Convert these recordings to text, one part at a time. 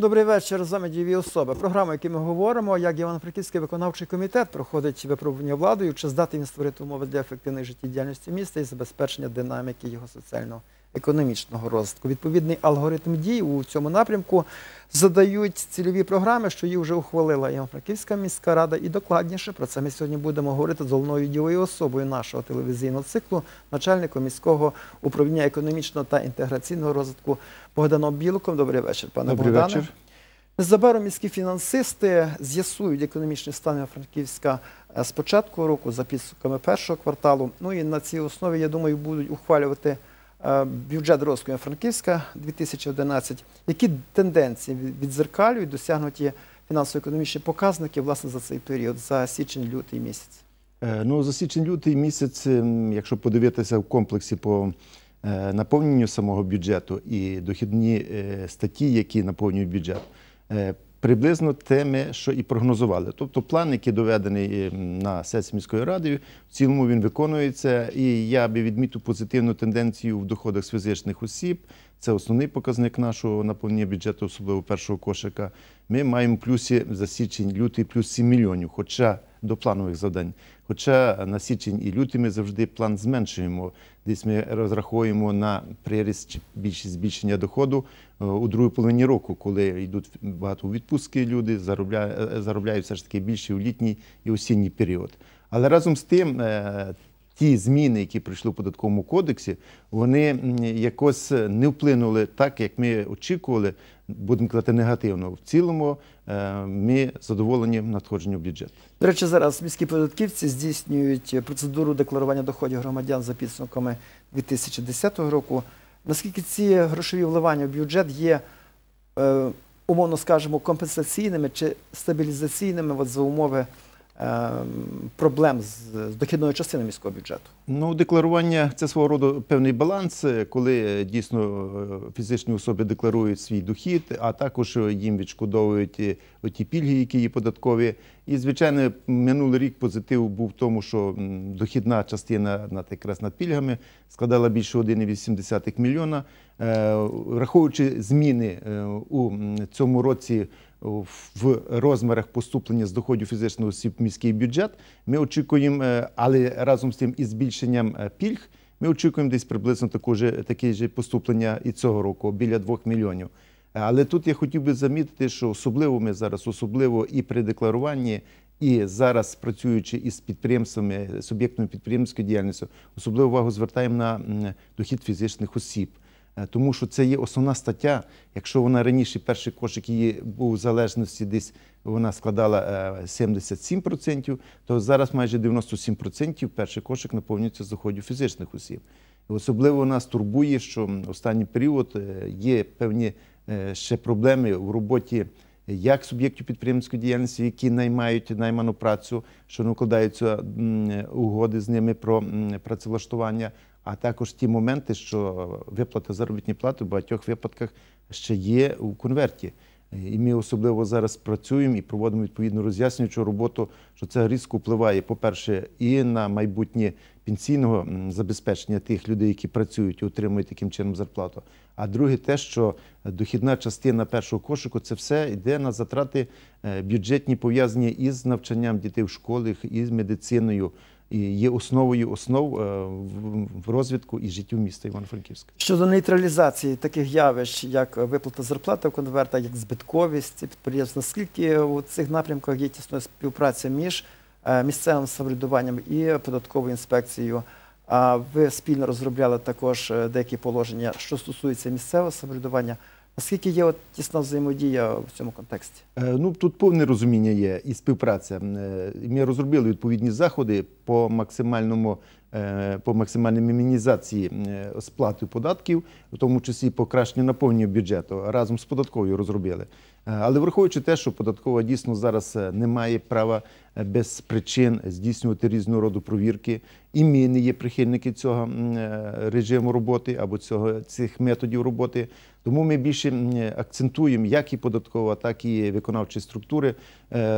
Добрий вечір. З вами дієві особи. Програма, яку ми говоримо, як Івано-Франківський виконавчий комітет проходить випробування владою, чи здатний він створити умови для ефективної життєдіяльності міста і забезпечення динаміки його соціально-економічного розвитку. Відповідний алгоритм дій у цьому напрямку задають цільові програми, що їх вже ухвалила Івано-Франківська міська рада. І докладніше про це ми сьогодні будемо говорити з головною діловою особою нашого телевізійного циклу, начальником міського управління економічного та інтеграційного розвитку Богданом Білоком. Добрий вечір, пане Добрий Богдане. вечір. Незабаром міські фінансисти з'ясують економічний стан Франківська е, з початку року за підсумками першого кварталу. Ну і на цій основі, я думаю, будуть ухвалювати бюджет розвитку Франківська 2011. Які тенденції від- віддзеркалюють досягнуті фінансово-економічні показники власне за цей період, за січень-лютий місяць? Е, Ну, за січень-лютий місяць, ем, якщо подивитися в комплексі по е, наповненню самого бюджету і дохідні е, статті, які наповнюють бюджет, е, приблизно теми, що і прогнозували. Тобто план, який доведений ем, на сесії міської ради, в цілому він виконується. І я би відмітив позитивну тенденцію в доходах з фізичних осіб. Це основний показник нашого наповнення бюджету, особливо першого кошика. Ми маємо плюсі за січень-лютий плюс 7 мільйонів, хоча до планових завдань. Хоча на січень і лютий ми завжди план зменшуємо. Десь ми розраховуємо на приріст чи більше збільшення доходу е, у другій половині року, коли йдуть багато у відпустки люди, заробляють, заробляють все ж таки більше у літній і осінній період. Але разом з тим, е, ті зміни, які прийшли в податковому кодексі, вони якось не вплинули так, як ми очікували, будемо казати, негативно. В цілому е, ми задоволені надходженню в бюджет. До речі, зараз міські податківці здійснюють процедуру декларування доходів громадян за підсумками 2010 року. Наскільки ці грошові вливання в бюджет є, е, умовно скажемо, компенсаційними чи стабілізаційними от за умови е, проблем з, дохідною частиною міського бюджету? Ну, декларування це свого роду певний баланс, коли е, дійсно е, фізичні особи декларують свій дохід, а також е, їм відшкодовують оті пільги, які є податкові. І, звичайно, минулий рік позитив був в тому, що дохідна частина над якраз над пільгами складала більше 1,8 мільйона. Враховуючи зміни у цьому році в розмірах поступлення з доходів фізичних осіб в міський бюджет, ми очікуємо, е, але разом з тим із збільшенням е, пільг, ми очікуємо десь приблизно таку же, таке ж поступлення і цього року, біля 2 мільйонів. Але тут я хотів би замітити, що особливо ми зараз, особливо і при декларуванні, і зараз працюючи із підприємствами, суб'єктами підприємницької діяльності, особливо увагу звертаємо на дохід фізичних осіб. Е, Тому що це є основна стаття. Якщо вона раніше перший кошик її був в залежності, десь вона складала е, 77%, то зараз майже 97% перший кошик наповнюється з доходів фізичних осіб. Особливо нас турбує, що останній період е, є певні е, ще проблеми в роботі як суб'єктів підприємницької діяльності, які наймають найману працю, що не укладаються угоди з ними про працевлаштування, а також ті моменти, що виплата заробітної плати в багатьох випадках ще є у конверті. І ми особливо зараз працюємо і проводимо відповідну роз'яснюючу роботу, що це різко впливає, по-перше, і на майбутнє пенсійного забезпечення тих людей, які працюють і отримують таким чином зарплату. А друге, те, що дохідна частина першого кошику це все йде на затрати е, бюджетні, пов'язані із навчанням дітей в школах, із медициною, і є основою основ е, в- розвитку і життю міста Івано-Франківська. Щодо нейтралізації таких явищ, як виплата зарплати в конвертах, як збитковість підприємств, наскільки у цих напрямках є тісна співпраця між е, місцевим самоврядуванням і податковою інспекцією? А ви спільно розробляли також е, деякі положення, що стосується місцевого самоврядування. Наскільки є от тісна взаємодія в цьому контексті? Е, Ну тут повне розуміння є і співпраця. Е, Ми розробили відповідні заходи по максимальному е, по максимальній мінімізації сплати податків, в тому числі покращення наповнення бюджету. Разом з податковою розробили. Е, Але враховуючи те, що податкова дійсно зараз е, не має права е, без причин здійснювати різного роду провірки, і ми не є прихильники цього режиму роботи або цього цих методів роботи. Тому ми більше акцентуємо як і податкова, так і виконавчі структури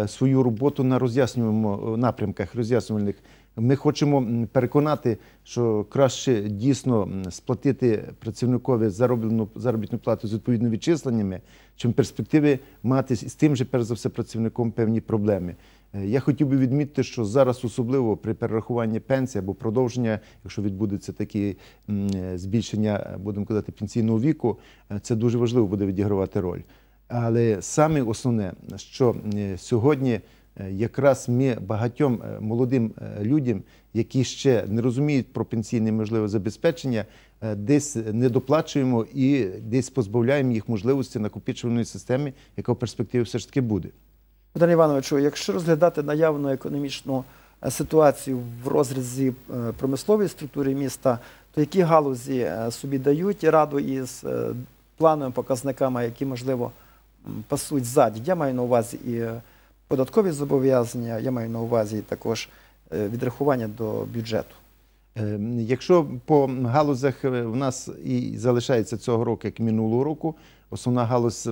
свою роботу на роз'яснюємо напрямках роз'яснювальних Ми хочемо переконати, що краще дійсно сплатити працівникові зароблену заробітну плату з відповідними відчисленнями, чим в перспективі мати з тим же, перш за все, працівником певні проблеми. Е, Я хотів би відмітити, що зараз особливо при перерахуванні пенсії або продовження, якщо відбудеться е, збільшення, будемо казати, пенсійного віку, е, це дуже важливо буде відігравати роль. Але саме основне, що сьогодні якраз ми багатьом е, молодим е, людям, які ще не розуміють про пенсійне можливе забезпечення, е, десь не доплачуємо і десь позбавляємо їх можливості накопичувальної системи, яка в перспективі все ж таки буде. Богдан Івановичу, якщо розглядати наявну економічну е, ситуацію в розрізі е, промислової структури міста, то які галузі е, собі дають раду із е, плановими показниками, які, можливо, пасуть ззаді? Я маю на увазі і е, податкові зобов'язання, я маю на увазі також е, відрахування до бюджету. Е, Якщо по галузях е, в нас і залишається цього року, як минулого року, основна галузь,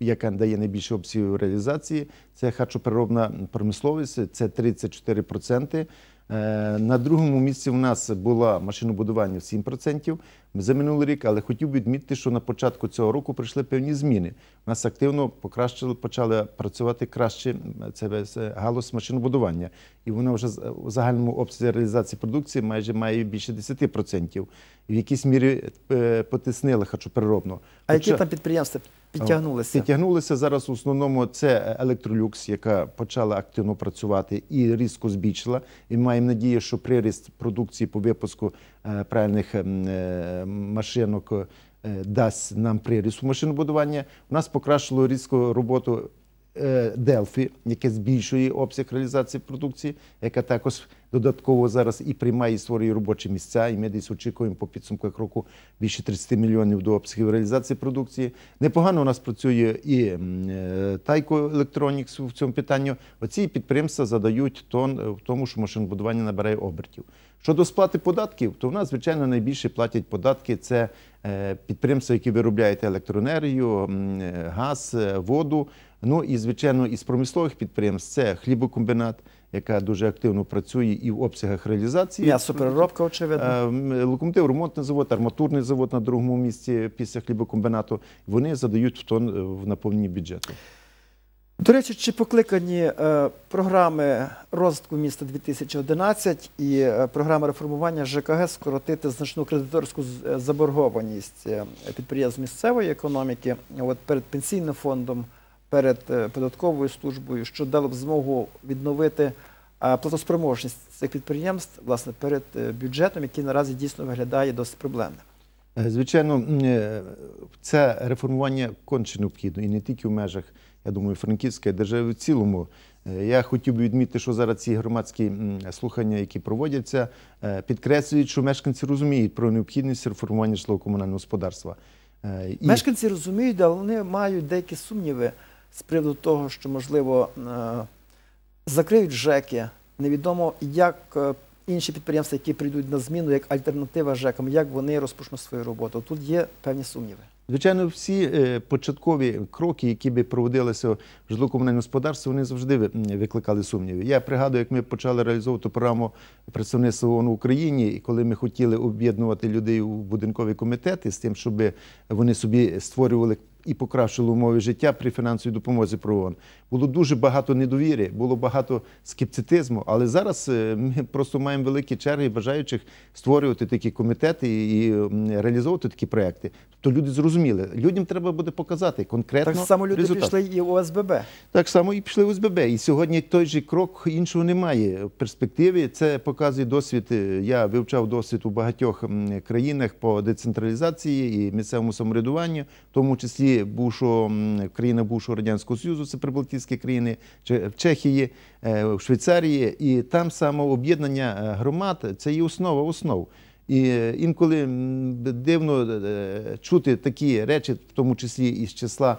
яка дає найбільше обсягів реалізації, це харчопереробна промисловість, це 34%. Е, На другому місці в нас була машинобудування в 7% за минулий рік, але хотів би відмітити, що на початку цього року прийшли певні зміни. У нас активно покращили, почали працювати краще це е, галузь машинобудування. І вона вже у загальному обсязі реалізації продукції майже має більше 10%. В якійсь мірі е, потиснили харчопереробну. А які там підприємства підтягнулися? Підтягнулися зараз в основному це Електролюкс, яка почала активно працювати і різко збільшила. І маємо надію, що приріст продукції по випуску е, правильних ем, е, машинок е, дасть нам приріст у машинобудування. У нас покращило різко роботу Делфі, яке збільшує обсяг реалізації продукції, яка також додатково зараз і приймає і створює робочі місця. І ми десь очікуємо по підсумках року більше 30 мільйонів до обсягів реалізації продукції. Непогано у нас працює і Тайко Електронікс в цьому питанні. Оці підприємства задають тон в тому, що машинобудування набирає обертів. Щодо сплати податків, то в нас, звичайно, найбільше платять податки це е, підприємства, які виробляють електроенергію, е, газ, е, воду. Ну і звичайно, із промислових підприємств це хлібокомбінат, яка дуже активно працює і в обсягах реалізації. М'ясопереробка, очевидно. Е, Локомотив, ремонтний завод, арматурний завод на другому місці після хлібокомбінату. Вони задають в тон е, в наповненні бюджету. До речі, чи покликані е, програми розвитку міста 2011 і програма реформування ЖКГ скоротити значну кредиторську заборгованість підприємств місцевої економіки от перед пенсійним фондом, перед е, податковою службою, що дало б змогу відновити е, платоспроможність цих підприємств власне перед е, бюджетом, який наразі дійсно виглядає досить проблемним. Звичайно, це реформування конче необхідно і не тільки в межах, я думаю, Франківської держави в цілому. Я хотів би відмітити, що зараз ці громадські слухання, які проводяться, підкреслюють, що мешканці розуміють про необхідність реформування житлово-комунального господарства. Е, і- Мешканці розуміють, але вони мають деякі сумніви з приводу того, що, можливо, е, закриють ЖЕКи. Невідомо, як е, інші підприємства, які прийдуть на зміну, як альтернатива ЖЕКам, як вони розпочнуть свою роботу. Тут є певні сумніви. Звичайно, всі е, початкові кроки, які би проводилися в житлово-комунальному господарстві, вони завжди викликали сумніви. Я пригадую, як ми почали реалізовувати програму представництва ООН в Україні, і коли ми хотіли об'єднувати людей у будинкові комітети з тим, щоб вони собі створювали і покращили умови життя при фінансовій допомозі про ООН. Було дуже багато недовіри, було багато скептицизму, але зараз е, ми просто маємо великі черги бажаючих створювати такі комітети і реалізовувати такі проекти. Тобто люди зрозуміли, людям треба буде показати конкретно Так само люди результат. пішли і в ОСББ. Так само і пішли в ОСББ. І сьогодні той же крок іншого немає. В перспективі це показує досвід. е, Я вивчав досвід у багатьох країнах по децентралізації і місцевому самоврядуванню, в тому числі країна бувшого радянського союзу, це прибалтійські країни, в Чехії, е, в Швейцарії, і там саме об'єднання е, громад це є основа основ. І е, інколи дивно чути такі речі, в тому числі із числа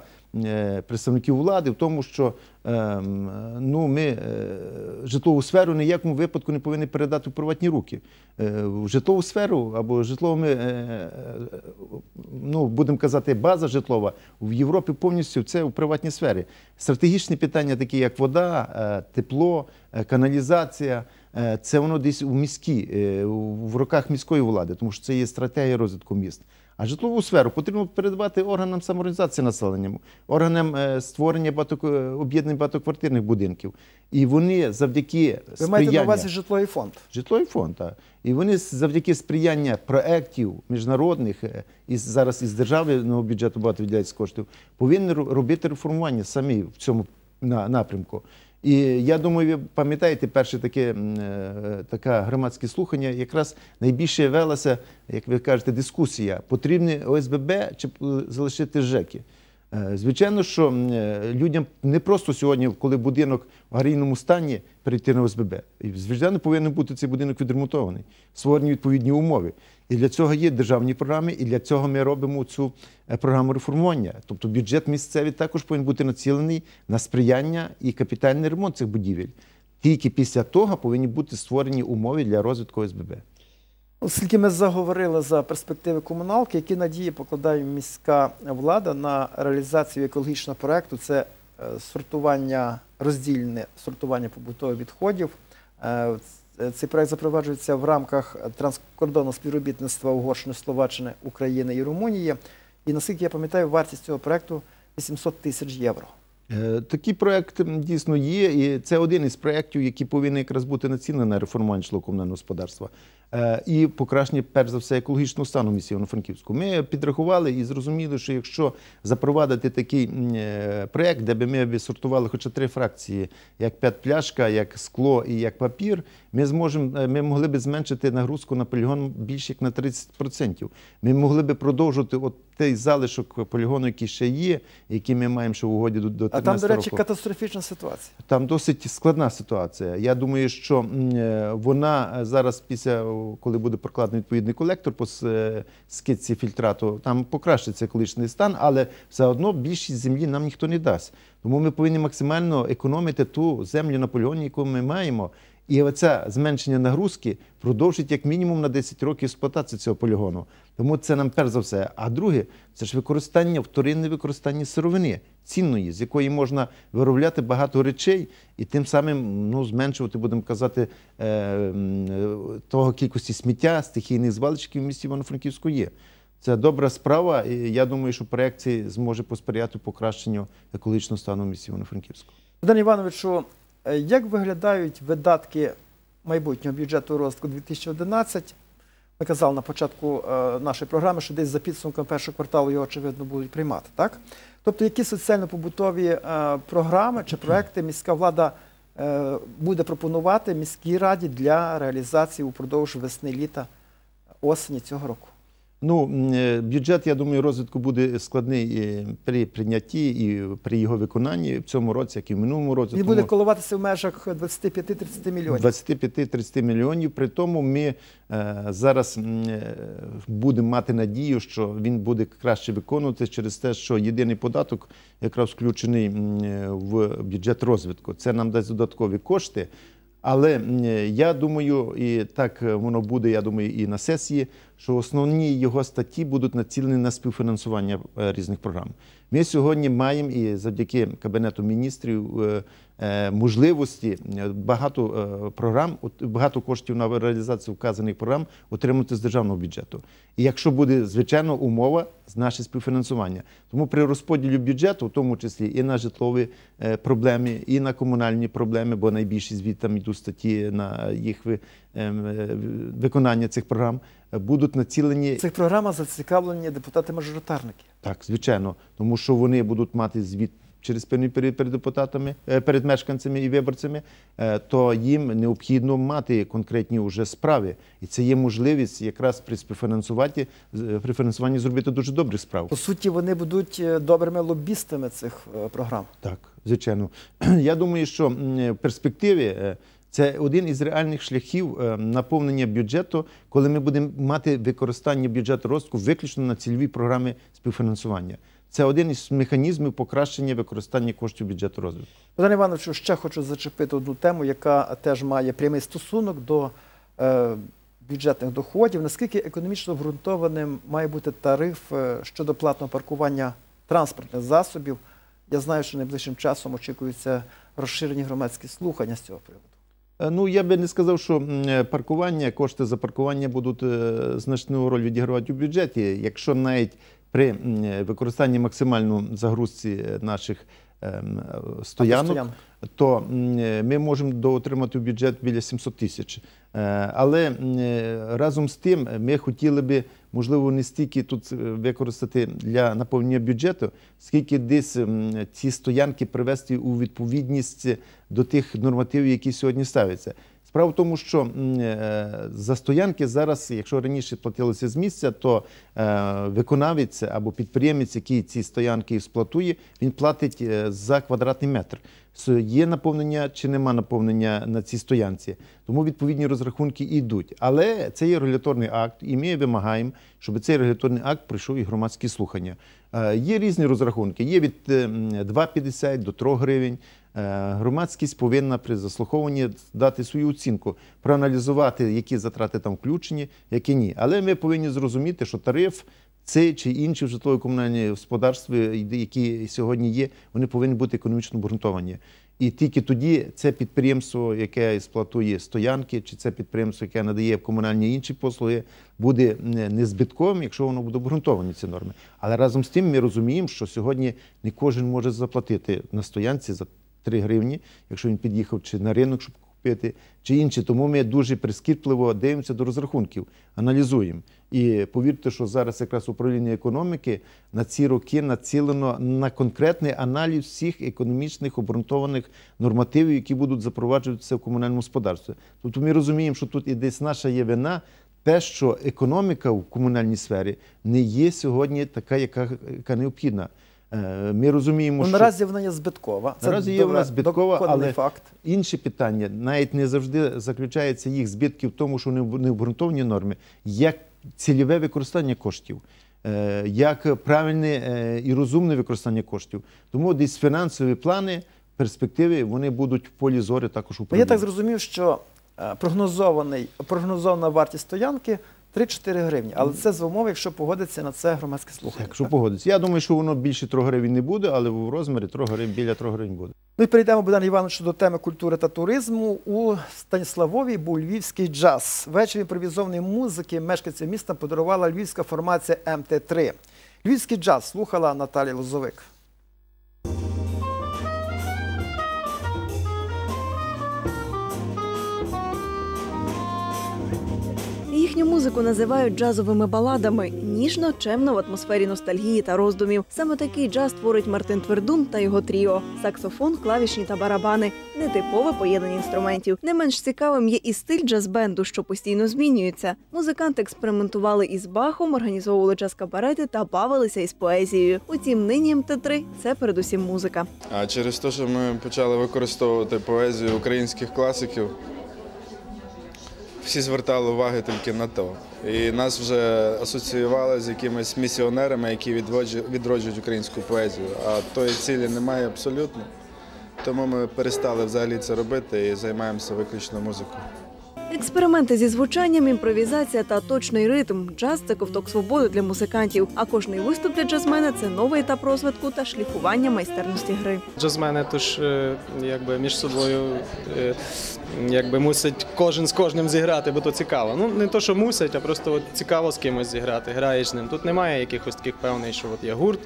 представників влади в тому, що ем, ну, ми е, житлову сферу ні в якому випадку не повинні передати в приватні руки. Е, В житлову сферу або житловими, е, е, ну, будемо казати, база житлова в Європі повністю це в приватній сфері. Стратегічні питання, такі як вода, е, тепло, е, каналізація. е, Це воно десь у міській, е, в руках міської влади, тому що це є стратегія розвитку міст. А житлову сферу потрібно передавати органам самоорганізації населення, органам е, створення багато, об'єднань багатоквартирних будинків. І вони завдяки Ви маєте на увазі житловий фонд. Житловий фонд, так. І вони завдяки сприяння проєктів міжнародних е, і зараз із державного бюджету багато виділяється коштів, повинні робити реформування самі в цьому напрямку. І я думаю, ви пам'ятаєте, перше таке, е, така громадське слухання, якраз найбільше велася, як ви кажете, дискусія, потрібні ОСББ чи е, залишити ЖЕКи. Е, Звичайно, що е, людям не просто сьогодні, коли будинок в аварійному стані, перейти на ОСББ. Звичайно, повинен бути цей будинок відремонтований, створені відповідні умови. І для цього є державні програми, і для цього ми робимо цю е, програму реформування. Тобто бюджет місцевий також повинен бути націлений на сприяння і капітальний ремонт цих будівель. Тільки після того повинні бути створені умови для розвитку ОСББ. Оскільки ми заговорили за перспективи комуналки, які надії покладає міська влада на реалізацію екологічного проекту, це е, сортування, роздільне сортування побутових відходів. Е, Цей проект запроваджується в рамках транскордонного співробітництва Угорщини, Словаччини, України і Румунії. І наскільки я пам'ятаю, вартість цього проекту 800 тисяч євро. Е, Такий проект дійсно є, і це один із проєктів, які повинні якраз бути націлений на реформування житлово-комунального господарства і покращення, перш за все, екологічного стану місті Івано-Франківську. Ми підрахували і зрозуміли, що якщо запровадити такий е, проєкт, де би ми б сортували хоча три фракції, як п'ятпляшка, як скло і як папір, ми зможемо, е, ми могли б зменшити нагрузку на полігон більше як на 30%. Ми могли б продовжувати от той залишок полігону, який ще є, який ми маємо ще в угоді до, до А там, до речі, року. катастрофічна ситуація. Там досить складна ситуація. Я думаю, що е, вона е, зараз, після коли буде прокладений відповідний колектор по е, скидці фільтрату, там покращиться екологічний стан, але все одно більшість землі нам ніхто не дасть. Тому ми повинні максимально економити ту землю на полігоні, яку ми маємо. І оце зменшення нагрузки продовжить як мінімум на 10 років експлуатації цього полігону. Тому це нам перш за все. А друге, це ж використання, вторинне використання сировини цінної, з якої можна виробляти багато речей, і тим самим ну, зменшувати, будемо казати, е, е, того кількості сміття, стихійних звалищів в місті Івано-Франківську є. Це добра справа, і я думаю, що проект цей зможе посприяти покращенню екологічного стану в місті Івано-Франківську. Богдан Івановичу, як виглядають видатки майбутнього бюджету розвитку 2011? Ми казали на початку е, нашої програми, що десь за підсумком першого кварталу його, очевидно, будуть приймати, так? Тобто, які соціально-побутові е, програми чи проекти міська влада е, буде пропонувати міській раді для реалізації упродовж весни-літа, осені цього року? Ну, е, бюджет, я думаю, розвитку буде складний е, при прийнятті і при його виконанні в цьому році, як і в минулому році. Він Тому- буде коливатися в межах 25-30 мільйонів. 25-30 мільйонів. При тому ми е, зараз будемо мати надію, що він буде краще виконуватися через те, що єдиний податок якраз включений в бюджет розвитку. Це нам дасть додаткові кошти. Але я думаю, і так е, воно буде, я думаю, і на сесії, що основні його статті будуть націлені на співфінансування е, різних програм. Ми сьогодні маємо і завдяки Кабінету міністрів е, можливості е, багато е, програм, багато коштів на реалізацію вказаних програм отримати з державного бюджету. І якщо буде звичайно умова з наше співфінансування, тому при розподілі бюджету, в тому числі і на житлові е, проблеми, і на комунальні проблеми, бо найбільші звідти там йдуть статті на їх ем, е, виконання цих програм, е, будуть націлені цих програмах зацікавлені депутати-мажоритарники. так, звичайно, тому що вони будуть мати звіт через певний період перед депутатами, е, перед мешканцями і виборцями, е, то їм необхідно мати конкретні вже справи. І це є можливість якраз при співфінансуванні, з- при фінансуванні зробити дуже добрі справи. По суті, вони будуть е, добрими лобістами цих е, програм. Так, звичайно. Я думаю, що в перспективі е, це один із реальних шляхів е, наповнення бюджету, коли ми будемо мати використання бюджету розвитку виключно на цільові програми співфінансування. Це один із механізмів покращення використання коштів бюджету розвитку. Богдан Івановичу, ще хочу зачепити одну тему, яка теж має прямий стосунок до е, бюджетних доходів. Наскільки економічно обґрунтованим має бути тариф е, щодо платного паркування транспортних засобів? Я знаю, що найближчим часом очікуються розширені громадські слухання з цього приводу. Е, Ну, я би не сказав, що е, паркування, кошти за паркування будуть значну роль відігравати у бюджеті. Якщо навіть при використанні максимальної загрузці е, наших ем, стоянок, то ми можемо доотримати в бюджет біля 700 тисяч. Е, Але е, разом з тим ми хотіли би, можливо, не стільки тут використати для наповнення бюджету, скільки десь ці стоянки привести у відповідність до тих нормативів, які сьогодні ставляться. Справа в тому, що е, за стоянки зараз, якщо раніше платилося з місця, то е, виконавець або підприємець, який ці стоянки експлуатує, він платить е, за квадратний метр. Є наповнення чи нема наповнення на цій стоянці. Тому відповідні розрахунки йдуть. Але це є регуляторний акт, і ми вимагаємо, щоб цей регуляторний акт пройшов і громадські слухання. Є різні розрахунки. Є від е, 2,50 до 3 гривень. Е, Громадськість повинна при заслуховуванні дати свою оцінку, проаналізувати, які затрати там включені, які ні. Але ми повинні зрозуміти, що тариф цей чи інші житлово-комунальні господарства, які сьогодні є, вони повинні бути економічно обґрунтовані. І тільки тоді це підприємство, яке експлуатує стоянки, чи це підприємство, яке надає комунальні інші послуги, буде не збитковим, якщо воно буде обґрунтовані ці норми. Але разом з тим ми розуміємо, що сьогодні не кожен може заплатити на стоянці за 3 гривні, якщо він під'їхав чи на ринок, щоб купити, чи інше. Тому ми дуже прискіпливо дивимося до розрахунків, аналізуємо. І повірте, що зараз якраз управління економіки на ці роки націлено на конкретний аналіз всіх економічних обґрунтованих нормативів, які будуть запроваджуватися в комунальному господарстві. Тобто ми розуміємо, що тут і десь наша є вина. Те, що економіка в комунальній сфері не є сьогодні така, яка, яка необхідна. Е, Ми розуміємо, Ну, що наразі вона є збиткова. Наразі є вона збиткова, але факт. Інше питання навіть не завжди заключається їх збитки в тому, що вони не обґрунтовані норми, як цільове використання коштів, е, як правильне е, і розумне використання коштів. Тому десь фінансові плани, перспективи вони будуть в полі зорі також Ну, Я так зрозумів, що прогнозований, прогнозована вартість стоянки 3-4 гривні. Але це за умови, якщо погодиться на це громадське слухання. Якщо погодиться. Я думаю, що воно більше 3 гривень не буде, але в розмірі 3 гривень, біля 3 гривень буде. Ну і перейдемо, Богдан Іванович, до теми культури та туризму. У Станіславові був львівський джаз. Ввечері імпровізованої музики мешканцям міста подарувала львівська формація МТ-3. Львівський джаз слухала Наталія Лозовик. Їхню музику називають джазовими баладами ніжно, чемно в атмосфері ностальгії та роздумів. Саме такий джаз творить Мартин Твердун та його тріо: саксофон, клавішні та барабани, нетипове поєднання інструментів. Не менш цікавим є і стиль джаз-бенду, що постійно змінюється. Музиканти експериментували із бахом, організовували джаз-кабарети та бавилися із поезією. Утім, нині МТ3 – це передусім музика. А через те, що ми почали використовувати поезію українських класиків, всі звертали уваги тільки на то. І нас вже асоціювали з якимись місіонерами, які відроджу- відроджують українську поезію. А тої цілі немає абсолютно. Тому ми перестали взагалі це робити і займаємося виключно музикою. Експерименти зі звучанням, імпровізація та точний ритм. Джаз це ковток свободи для музикантів. А кожний виступ для джазмена це новий етап розвитку та шліфування майстерності гри. Джазмени тож е, якби між собою е, якби мусять кожен з кожним зіграти, бо то цікаво. Ну не то, що мусять, а просто от цікаво з кимось зіграти. Граєш з ним. Тут немає якихось таких певних, що от є гурт,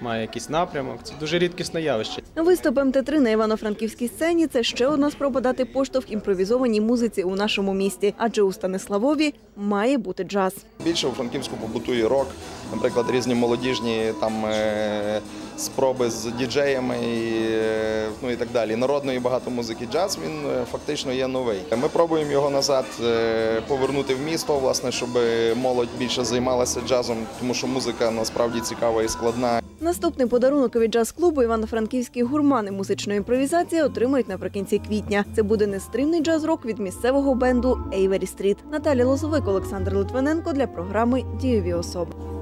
має якийсь напрямок. Це дуже рідкісне явище. Виступ МТ3 на Івано-Франківській сцені це ще одна спроба дати поштовх імпровізованій музиці у нашому місті, адже у Станиславові має бути джаз. Більше у Франківську побутує рок, наприклад, різні молодіжні там е, спроби з діджеями і, е, ну, і так далі. Народної багато музики джаз він е, фактично є новий. Ми пробуємо його назад повернути в місто, власне, щоб молодь більше займалася джазом, тому що музика насправді цікава і складна. Наступний подарунок від джаз-клубу Івано-Франківські гурмани музичної імпровізації отримають наприкінці квітня. Це буде нестримний джаз-рок від місцевого бенду Ейвері Стріт. Наталя Лозовик, Олександр Литвиненко для програми Дієві особи.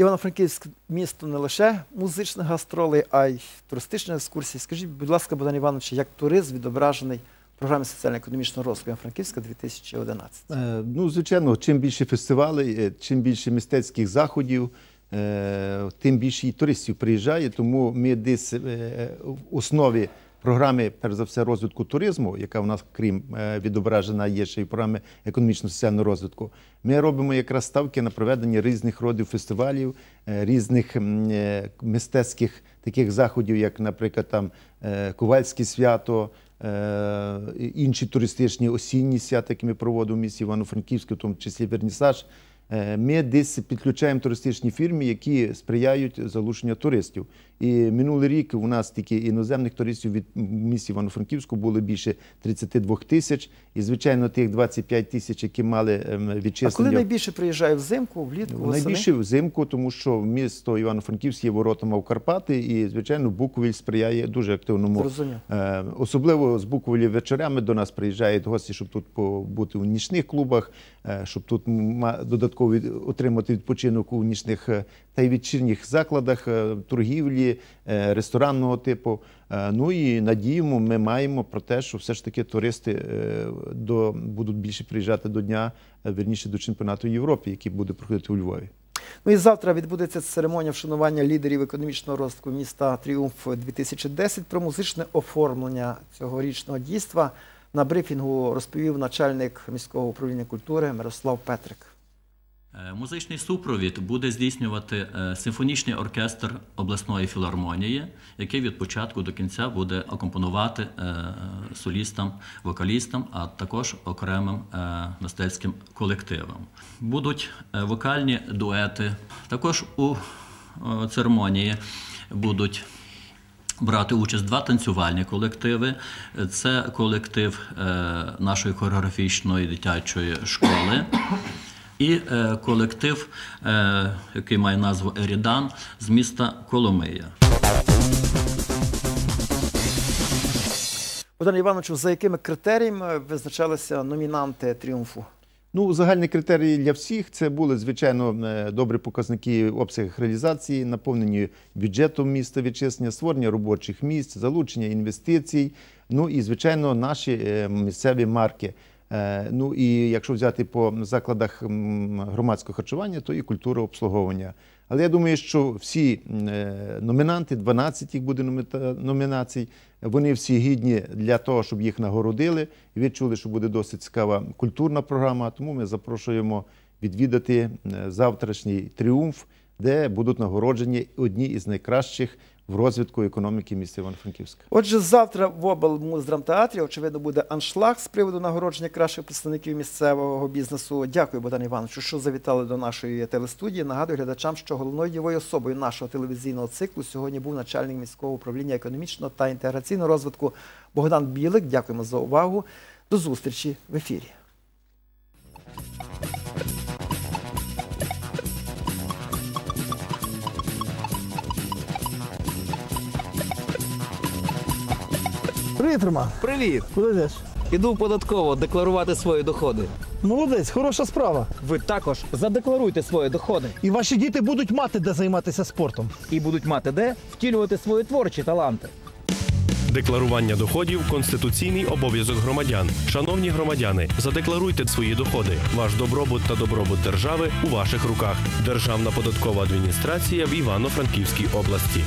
Івано-Франківськ місто не лише музичних гастролей, а й туристичних екскурсій. Скажіть, будь ласка, Богдан Іванович, як туризм відображений програмі соціально-економічного розвитку Івано-Франківська 2011? Е, Ну, звичайно, чим більше фестивалей, е, чим більше мистецьких заходів, е, тим більше і туристів приїжджає. Тому ми десь в основі програми, перш за все, розвитку туризму, яка в нас, крім е, відображена, є ще й програми економічно-соціального розвитку. Ми робимо якраз ставки на проведення різних родів фестивалів, е, різних е, мистецьких таких заходів, як, наприклад, там Ковальське свято. Інші туристичні осінні свята, які ми проводимо в місті Івано-Франківську, в тому числі Вернісаж. Ми десь підключаємо туристичні фірми, які сприяють залученню туристів. І минулий рік у нас тільки іноземних туристів від місті Івано-Франківську було більше 32 тисяч. І, звичайно, тих 25 тисяч, які мали ем, А коли найбільше приїжджає взимку, влітку, восени? Найбільше взимку, тому що місто Івано-Франківськ є воротами в Карпати, і звичайно Буковель сприяє дуже активному. Зрозумів. Е, Особливо з Буковелі вечорами до нас приїжджають гості, щоб тут побути у нічних клубах, е, щоб тут додатково отримати відпочинок у нічних е, та й вечірніх закладах торгівлі, е, ресторанного типу. Е, Ну і надіємо, ми маємо про те, що все ж таки туристи е, до, будуть більше приїжджати до дня, е, вірніше до чемпіонату Європи, який буде проходити у Львові. Ну і завтра відбудеться церемонія вшанування лідерів економічного розвитку міста Тріумф 2010 про музичне оформлення цьогорічного дійства. На брифінгу розповів начальник міського управління культури Мирослав Петрик. Е, Музичний супровід буде здійснювати е, симфонічний оркестр обласної філармонії, який від початку до кінця буде акомпонувати е, солістам, вокалістам, а також окремим мистецьким колективам. Будуть вокальні дуети. Також у церемонії будуть брати участь два танцювальні колективи. Це колектив нашої хореографічної дитячої школи. І е, колектив, е, який має назву Ерідан з міста Коломия. Богдан Івановичу, за якими критеріями визначалися номінанти тріумфу? Ну, загальні критерії для всіх це були, звичайно, е, добрі показники в обсягах реалізації, наповнені бюджетом міста відчислення, створення робочих місць, залучення інвестицій. Ну і, звичайно, наші місцеві марки. Е, Ну і якщо взяти по закладах громадського харчування, то і культура обслуговування. Але я думаю, що всі е, номінанти, 12 їх буде номінацій, вони всі гідні для того, щоб їх нагородили. Відчули, що буде досить цікава культурна програма. Тому ми запрошуємо відвідати е, завтрашній тріумф, де будуть нагороджені одні із найкращих в розвитку економіки міста Івано-Франківська. Отже, завтра в облмуздрамтеатрі, очевидно, буде аншлаг з приводу нагородження кращих представників місцевого бізнесу. Дякую, Богдан Івановичу, що завітали до нашої телестудії. Нагадую глядачам, що головною дієвою особою нашого телевізійного циклу сьогодні був начальник міського управління економічного та інтеграційного розвитку Богдан Білик. Дякуємо за увагу. До зустрічі в ефірі. Привіт, Роман. Привіт! Куди йдеш? Іду податково декларувати свої доходи. Молодець, хороша справа. Ви також задекларуйте свої доходи І ваші діти будуть мати де займатися спортом. і будуть мати де втілювати свої творчі таланти. Декларування доходів конституційний обов'язок громадян. Шановні громадяни, задекларуйте свої доходи. Ваш добробут та добробут держави у ваших руках. Державна податкова адміністрація в Івано-Франківській області.